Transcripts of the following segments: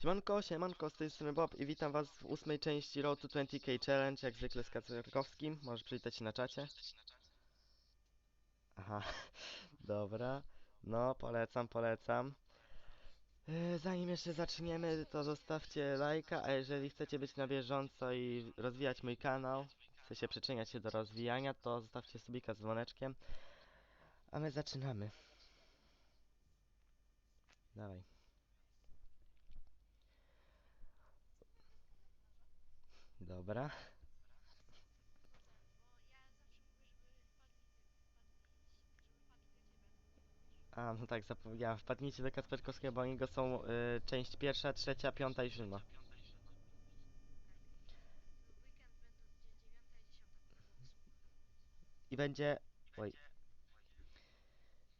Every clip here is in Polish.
Siemanko, siemanko, z tej strony Bob i witam was w ósmej części Road to 20k Challenge, jak zwykle z Kacperkowskim. Możesz przywitać się na czacie. Aha, dobra. No, polecam, polecam. Yy, Zanim jeszcze zaczniemy, to zostawcie lajka, a jeżeli chcecie być na bieżąco i rozwijać mój kanał, chcecie przyczyniać się do rozwijania, to zostawcie subika z dzwoneczkiem. A my zaczynamy. Dawaj. Dobra. A, no tak, zapomniałem. Wpadnijcie do Kacperkowskiego, bo niego są y, część pierwsza, trzecia, piąta i siódma. I będzie... Oj.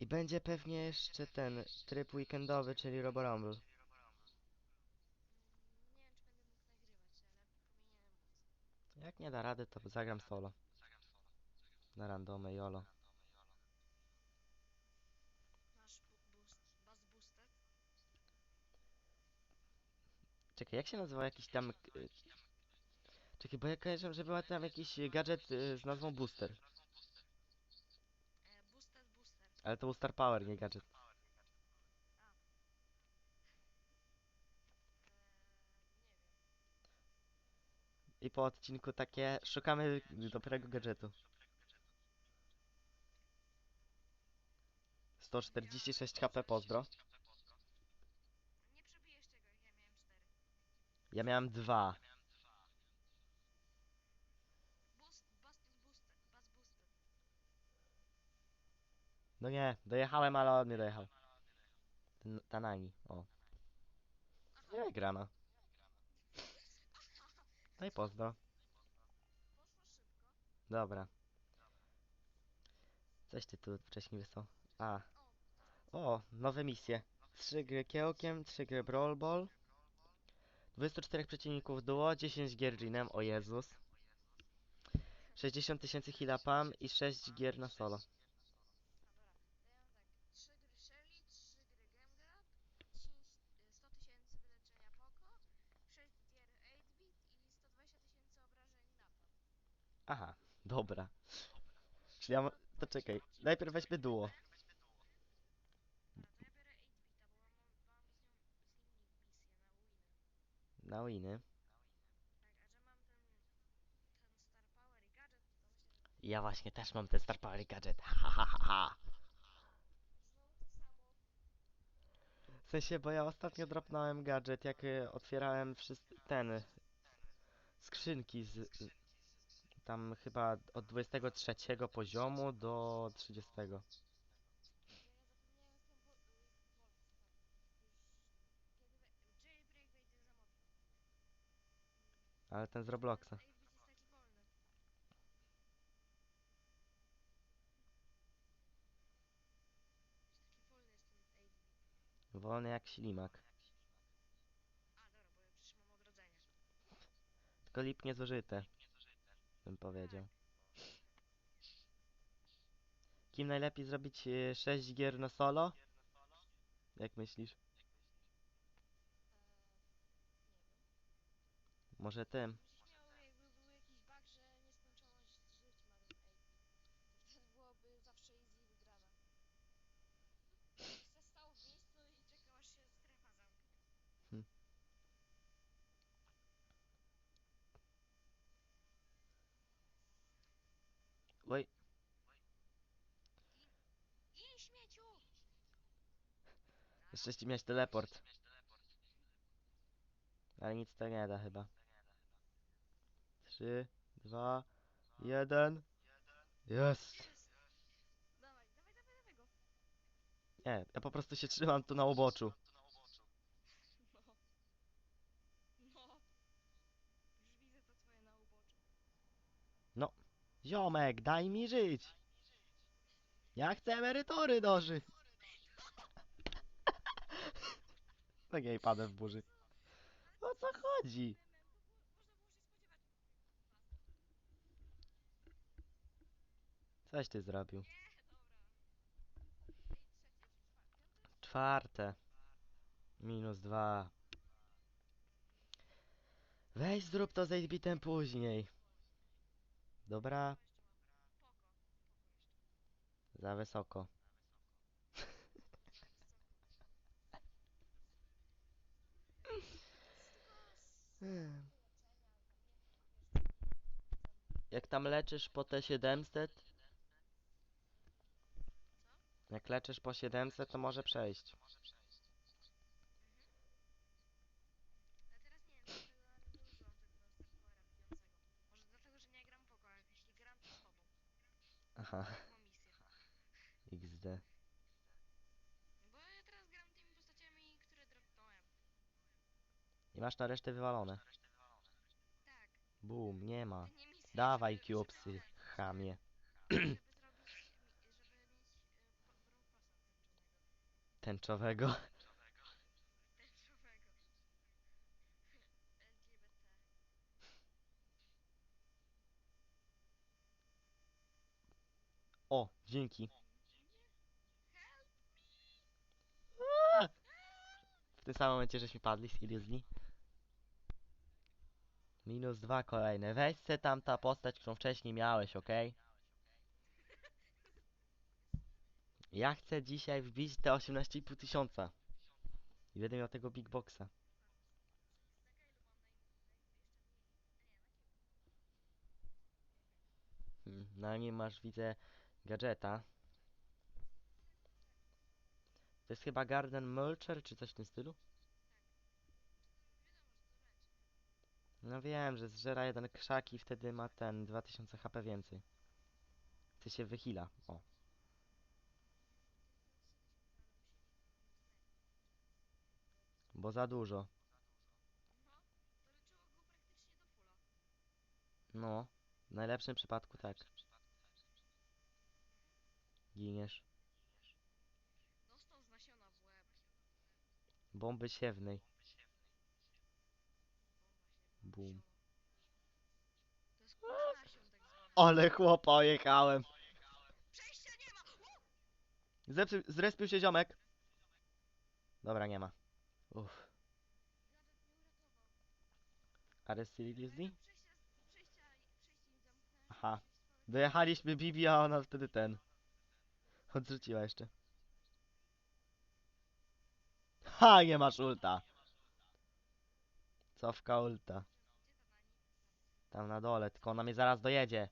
I będzie pewnie jeszcze ten tryb weekendowy, czyli Robo Rumble. Nie wiem, czy będę mógł nagrywać, ale powinienem móc. Jak nie da rady, to zagram solo. Na randomę, jolo. Masz bu boost, buzz boosted? Czekaj, jak się nazywał jakiś tam... y, Czekaj, bo ja kojarzę, że była tam jakiś y, gadżet y, z nazwą Booster. E, boosted booster. Ale to był Star Power, nie gadżet. E, nie wiem. I po odcinku takie szukamy dobrego gadżetu. 146 HP, pozdro. Ja miałem 4. Ja miałem dwa. No nie, dojechałem, ale on nie dojechał. Tanani, o. Nie grana. No i pozdro. Dobra. Coś ty tu wcześniej wysłał. A. O, nowe misje. Trzy gry kiełkiem, trzy gry Brawl Ball. 24 przeciwników duo, 10 gier Ginem, o Jezus. 60 tysięcy hilapam i 6 gier na solo. A dobra, to ja mam tak. 3 gry Shelly, 3 gry Game Grab, 10, e, 100 tysięcy wyleczenia Poco, 6 gier 8-bit i 120 tysięcy obrażeń napad. Aha, dobra. Czyli ja ma... To czekaj, najpierw weźmy duo. Dobra, to ja biorę 8-bita, bo mam, mam z, nią, z nim misję na winy. Mam Ja właśnie też mam ten Star Power gadget. Ha ha ha ha. W sensie, bo ja ostatnio dropnąłem gadżet, jak y, otwierałem wszyscy ten y, skrzynki z tam chyba od 23 poziomu do 30. Ja, ja zapomniałem jak ten wo- y, Volt spadł. Już kiedy we, jailbreak wejdzie za mocno. Ale ten z Robloxa. 8-bit jest taki wolny. Że taki wolny jest ten 8-bit. Wolny jak ślimak. Tylko lipnie zużyte. Bym powiedział. Kim najlepiej zrobić 6 gier na solo? Jak myślisz? Może tym? Musisz miał, jakby był jakiś bug, że nieskończoność żyć ma ten 8-bit. To wtedy byłoby zawsze easy wygrana. Se stał w miejscu i czekał aż się strefa zamknie. Oj, jeszcze ci miałeś teleport. Ale nic to nie da chyba. 3, 2, 1. Jest! Nie, ja po prostu się trzymam tu na uboczu. No. No. Już widzę to twoje na uboczu. Ziomek, daj mi żyć! Ja chcę emerytury dożyć! Tak i padłem w burzy. O co chodzi? Coś ty zrobił. Czwarte? Minus dwa. Weź zrób to z 8-bitem później. Dobra, za wysoko. Jak tam leczysz po te 700? Jak leczysz po 700, to może przejść. Mhm. A teraz nie wiem, dlaczego nawet nie użyłam tego Star Powera bijącego. Może dlatego, że nie gram Poko, a jeśli gram, to z tobą. Aha, Mam misję. XD. Bo ja teraz gram tymi postaciami, które dropnąłem. I masz na resztę wywalone. Tak. Boom, nie ma. Nie Dawaj żeby- żeby cubesy, ten, chamie. Żeby zrobić z nich, mi- żeby mieć e, po-. Tęczowego. LGBT. O, dzięki. W tym samym momencie żeśmy padli, seriously. Minus dwa kolejne. Weź se tam ta postać, którą wcześniej miałeś, okej? Ja chcę dzisiaj wbić te 18,5 tysiąca. I będę miał tego big boxa. Nie. Hmm, Na nim masz, widzę, gadżeta. To jest chyba Garden Mulcher, czy coś w tym stylu? No wiem, że zżera jeden krzak i wtedy ma ten 2000 HP więcej. Ty się wychila. O. Bo za dużo. No. W najlepszym przypadku tak. Giniesz. Dostał z nasiona w łeb. Bomby siewnej. Bum. To jest kurz nasion tak zwany. Ale chłopa jechałem. Przejścia nie ma! U! Zepsuł, zrespił się ziomek. Dobra, nie ma. Uff. Disney? tam przejścia, przejścia. Aha. Dojechaliśmy Bibi, a ona wtedy ten. Odrzuciła jeszcze. Ha, nie masz ulta. Cofka ulta. Tam na dole, tylko ona mnie zaraz dojedzie.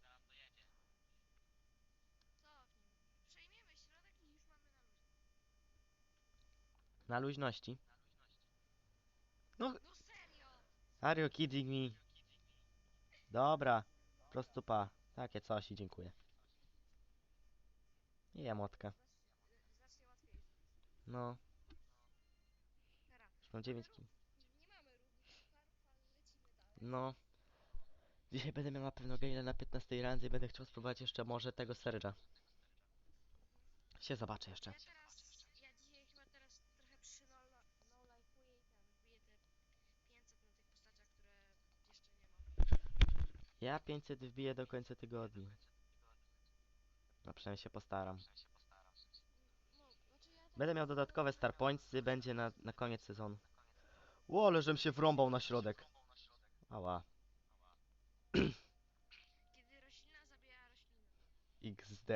Na luźności. No, are you kidding me? Dobra, prosto pa. Takie coś i dziękuję. I łatwiej. No, już mam 9 kg. No. Dzisiaj będę miał na pewno gainę na 15 randze i będę chciał spróbować jeszcze może tego Serge'a. Się zobaczę jeszcze. Ja teraz, ja dzisiaj chyba teraz trochę przy no, no lifeuję i ten wbiję te 500 na tych postaciach, które jeszcze nie mam. Ja 500 wbiję do końca tygodnia. No przynajmniej się postaram. Będę miał dodatkowe star pointsy, będzie na, na koniec sezonu. Ło, ale żem się wrąbał na środek. Ała. Kiedy roślina zabija roślinę. XD.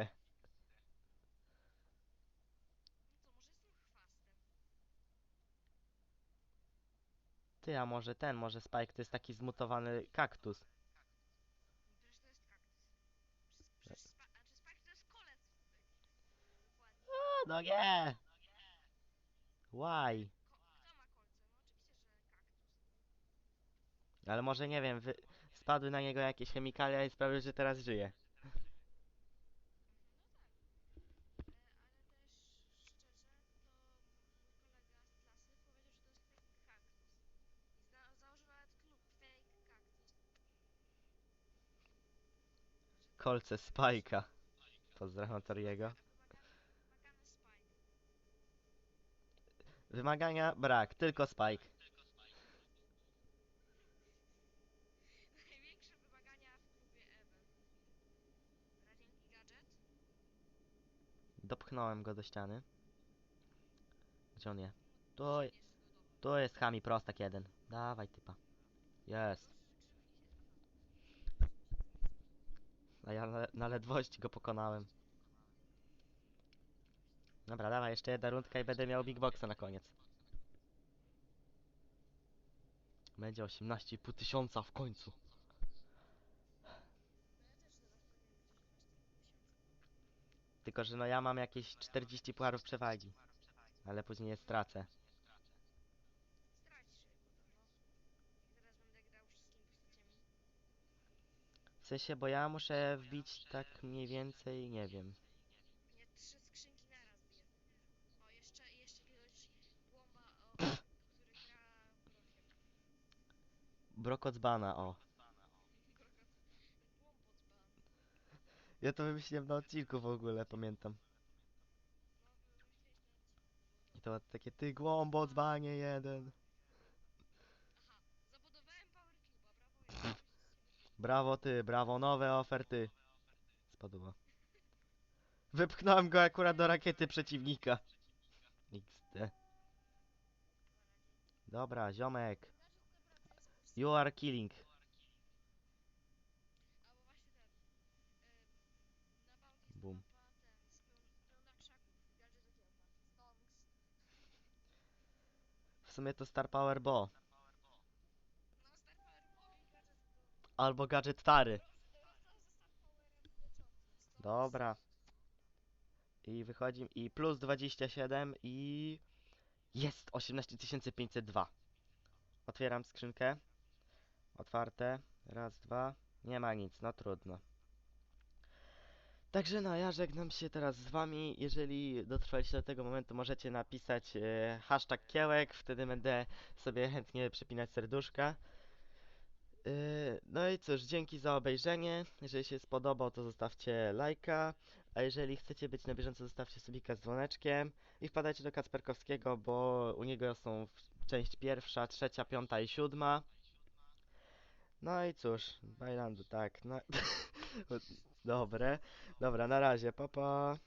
Ty, a może ten, może Spike to jest taki zmutowany kaktus. Przecież to jest kaktus. Przecież, przecież spa, znaczy spike to jest kolec. y, Dokładnie. A, no nie! Why? Ale może nie wiem, spadły na niego jakieś chemikalia i sprawiły, że teraz żyje. Kolce Spike'a. Pozdrawiam Toriego. Wymagany spike. Wymagania brak, tylko Spike. Największe wymagania w klubie Even. Radzienki gadżet. Dopchnąłem go do ściany. Gdzie on je? To- To jest Hami prostak jeden. Dawaj typa. Jest. A ja na, na ledwości go pokonałem. Dobra, dawaj, jeszcze jedna rundka i będę miał Big Boxa na koniec. Będzie 18,5 tysiąca w końcu. Tylko, że no ja mam jakieś 40 pucharów przewagi. Ale później je stracę. W sensie, bo ja muszę wbić tak mniej więcej, nie wiem. Nie trzy skrzynki naraz bije. O, jeszcze, jeszcze jakiegoś głąba, o, który gra brokiem. Brok od bana, o. Ja to wymyśliłem na odcinku w ogóle, pamiętam. I to takie ty głąbo dzbanie jeden. Brawo ty, brawo, nowe oferty. Spadło. Wypchnąłem go akurat do rakiety przeciwnika. XD. Dobra, ziomek. You are killing. Albo właśnie ten. Ym, na Bounty Bum. Snapa ten z pełn, pełna krzaków. Gadżet do kiełka. Stonks. W sumie to Star Power Bo. No, Star Power Boy i gadżet do... Albo gadżet Tary. Roz, rozstał ze Star Powerem leczącym. Stonks. Dobra. I wychodzi i plus 27 i jest 18502. Otwieram skrzynkę. Otwarte. Raz, dwa. Nie ma nic, no trudno. Także no, ja żegnam się teraz z wami. Jeżeli dotrwaliście do tego momentu, możecie napisać e, hashtag kiełek, wtedy będę sobie chętnie przepinać serduszka. E, no i cóż, dzięki za obejrzenie. Jeżeli się spodobał, to zostawcie lajka. A jeżeli chcecie być na bieżąco, zostawcie subika z dzwoneczkiem. I wpadajcie do Kacperkowskiego, bo u niego są część pierwsza, trzecia, piąta i siódma. No i cóż, Bajlandu, tak. No. Dobre. Dobra, na razie, pa pa.